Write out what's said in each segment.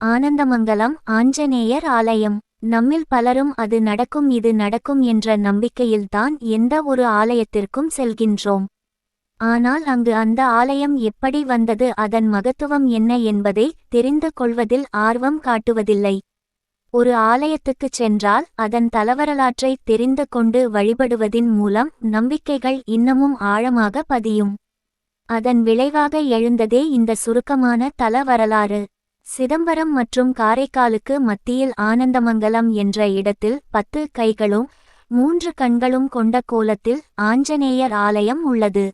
ஆனந்தமங்கலம் ஆஞ்சநேயர் ஆலயம். நம்மில் பலரும் அது நடக்கும் இது நடக்கும் என்ற நம்பிக்கையில்தான் எந்த ஒரு ஆலயத்திற்கும் செல்கின்றோம். ஆனால் அங்கு அந்த ஆலயம் எப்படி வந்தது அதன் மகத்துவம் என்ன என்பதை தெரிந்து கொள்வதில் ஆர்வம் காட்டுவதில்லை. ஒரு ஆலயத்துக்குச் சென்றால் அதன் தலவரலாற்றை தெரிந்து கொண்டு வழிபடுவதின் மூலம் நம்பிக்கைகள் இன்னமும் ஆழமாக பதியும். அதன் விளைவாக எழுந்ததே இந்த சுருக்கமான தல வரலாறு சிதம்பரம் மற்றும் காரைக்காலுக்கு மத்தியில் ஆனந்தமங்கலம் என்ற இடத்தில் பத்து கைகளும் மூன்று கண்களும் கொண்ட கோலத்தில் ஆஞ்சநேயர் ஆலயம் உள்ளது.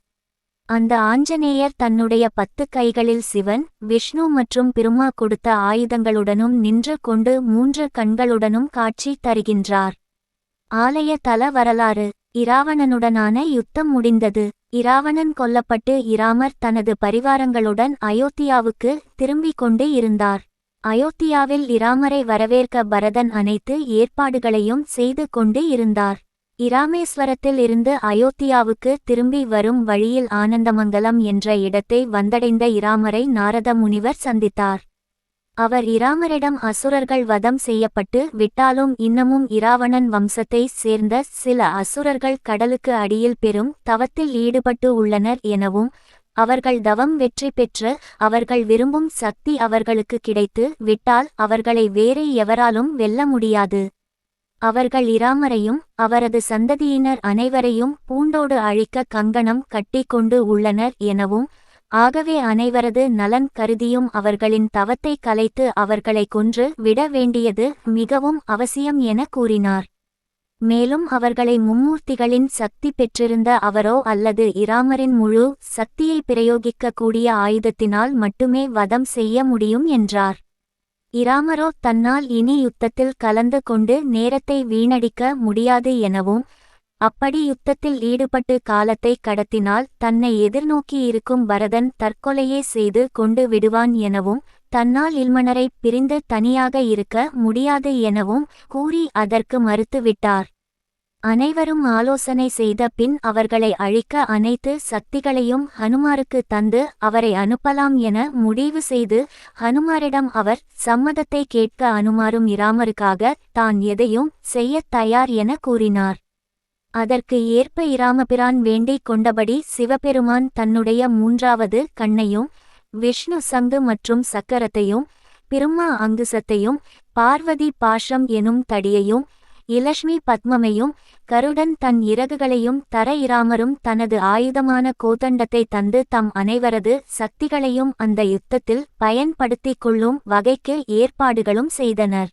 அந்த ஆஞ்சநேயர் தன்னுடைய பத்து கைகளில் சிவன் விஷ்ணு மற்றும் பெருமா கொடுத்த ஆயுதங்களுடனும் நின்று கொண்டு மூன்று கண்களுடனும் காட்சி தருகின்றார். ஆலய தல வரலாறு. இராவணனுடனான யுத்தம் முடிந்தது. இராவணன் கொல்லப்பட்டு இராமர் தனது பரிவாரங்களுடன் அயோத்தியாவுக்கு திரும்பிக் கொண்டு இருந்தார். அயோத்தியாவில் இராமரை வரவேற்க பரதன் அனைத்து ஏற்பாடுகளையும் செய்து கொண்டு இருந்தார். இராமேஸ்வரத்தில் இருந்து அயோத்தியாவுக்கு திரும்பி வரும் வழியில் ஆனந்தமங்கலம் என்ற இடத்தை வந்தடைந்த இராமரை நாரத முனிவர் சந்தித்தார். அவர் இராமரிடம் அசுரர்கள் வதம் செய்யப்பட்டு விட்டாலும் இன்னமும் இராவணன் வம்சத்தை சேர்ந்த சில அசுரர்கள் கடலுக்கு அடியில் பெரும் தவத்தில் ஈடுபட்டு உள்ளனர் எனவும் அவர்கள் தவம் வெற்றி பெற்று அவர்கள் விரும்பும் சக்தி அவர்களுக்கு கிடைத்து விட்டால் அவர்களை வேறு எவராலும் வெல்ல முடியாது. அவர்கள் இராமரையும் அவரது சந்ததியினர் அனைவரையும் பூண்டோடு அழிக்க கங்கணம் கட்டிக்கொண்டு உள்ளனர் எனவும் ஆகவே அனைவரது நலன் கருதியும் அவர்களின் தவத்தை கலைத்து அவர்களை கொன்று விட வேண்டியது மிகவும் அவசியம் என கூறினார். மேலும் அவர்களை மும்மூர்த்திகளின் சக்தி பெற்றிருந்த அவரோ அல்லது இராமரின் முழு சக்தியை பிரயோகிக்கக்கூடிய ஆயுதத்தினால் மட்டுமே வதம் செய்ய முடியும் என்றார். இராமரோ தன்னால் இனி யுத்தத்தில் கலந்து கொண்டு நேரத்தை வீணடிக்க முடியாது எனவும் அப்படி யுத்தத்தில் ஈடுபட்டு காலத்தை கடத்தினால் தன்னை எதிர்நோக்கியிருக்கும் பரதன் தற்கொலையே செய்து கொண்டு விடுவான் எனவும் தன்னால் இல்மணரை பிரிந்து தனியாக இருக்க முடியாது எனவும் கூறி அதற்கு மறுத்துவிட்டார். அனைவரும் ஆலோசனை செய்த பின் அவர்களை அழிக்க அனைத்து சக்திகளையும் ஹனுமாருக்கு தந்து அவரை அனுப்பலாம் என முடிவு செய்து ஹனுமாரிடம் அவர் சம்மதத்தை கேட்க அனுமாரும் இராமருக்காக தான் எதையும் செய்யத் தயார் என கூறினார். அதற்கு ஏற்ப இராமபிரான் வேண்டிக் கொண்டபடி சிவபெருமான் தன்னுடைய மூன்றாவது கண்ணையும் விஷ்ணு சங்கு மற்றும் சக்கரத்தையும் பிரம்மா அங்குசத்தையும் பார்வதி பாஷம் எனும் தடியையும் இலக்ஷ்மி பத்மமையும் கருடன் தன் இறகுகளையும் தர இராமரும் தனது ஆயுதமான கோதண்டத்தை தந்து தம் அனைவரது சக்திகளையும் அந்த யுத்தத்தில் பயன்படுத்திக் கொள்ளும் வகைக்கு ஏற்பாடுகளும் செய்தனர்.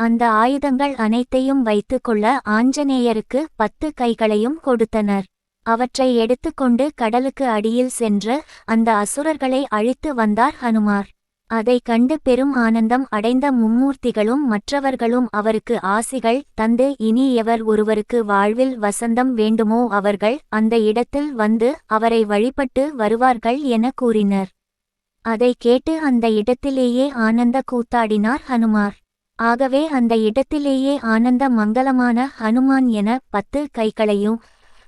அந்த ஆயுதங்கள் அனைத்தையும் வைத்துக்கொள்ள ஆஞ்சநேயருக்கு பத்து கைகளையும் கொடுத்தனர். அவற்றை எடுத்துக்கொண்டு கடலுக்கு அடியில் சென்று அந்த அசுரர்களை அழித்து வந்தார் ஹனுமார். அதை கண்டு பெரும் ஆனந்தம் அடைந்த மும்மூர்த்திகளும் மற்றவர்களும் அவருக்கு ஆசிகள் தந்து இனி எவர் ஒருவருக்கு வாழ்வில் வசந்தம் வேண்டுமோ அவர்கள் அந்த இடத்தில் வந்து அவரை வழிபட்டு வருவார்கள் என கூறினர். அதை கேட்டு அந்த இடத்திலேயே ஆனந்த கூத்தாடினார் ஹனுமார். ஆகவே அந்த இடத்திலேயே ஆனந்த மங்களமான ஹனுமான் என பத்து கைகளையும்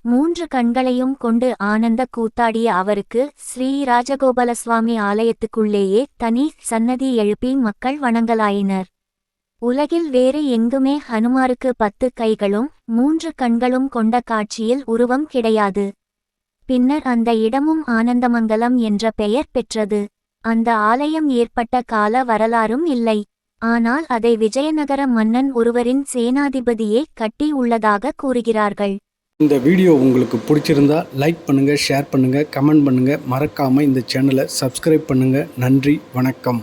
மூன்று கண்களையும் கொண்டு ஆனந்த கூத்தாடிய அவருக்கு ஸ்ரீ ராஜகோபாலசுவாமி ஆலயத்துக்குள்ளேயே தனி சன்னதி எழுப்பி மக்கள் வணங்கலாயினர். உலகில் வேறு எங்குமே ஹனுமாருக்கு பத்து கைகளும் மூன்று கண்களும் கொண்ட காட்சியில் உருவம் கிடையாது. பின்னர் அந்த இடமும் ஆனந்தமங்கலம் என்ற பெயர் பெற்றது. அந்த ஆலயம் ஏற்பட்ட கால வரலாறும் இல்லை. ஆனால் அதை விஜயநகர மன்னன் ஒருவரின் சேனாதிபதியே கட்டி உள்ளதாக கூறுகிறார்கள். இந்த வீடியோ உங்களுக்கு பிடிச்சிருந்தா லைக் பண்ணுங்கள் ஷேர் பண்ணுங்கள் கமெண்ட் பண்ணுங்கள் மறக்காமல் இந்த சேனலை சப்ஸ்கிரைப் பண்ணுங்கள் நன்றி வணக்கம்.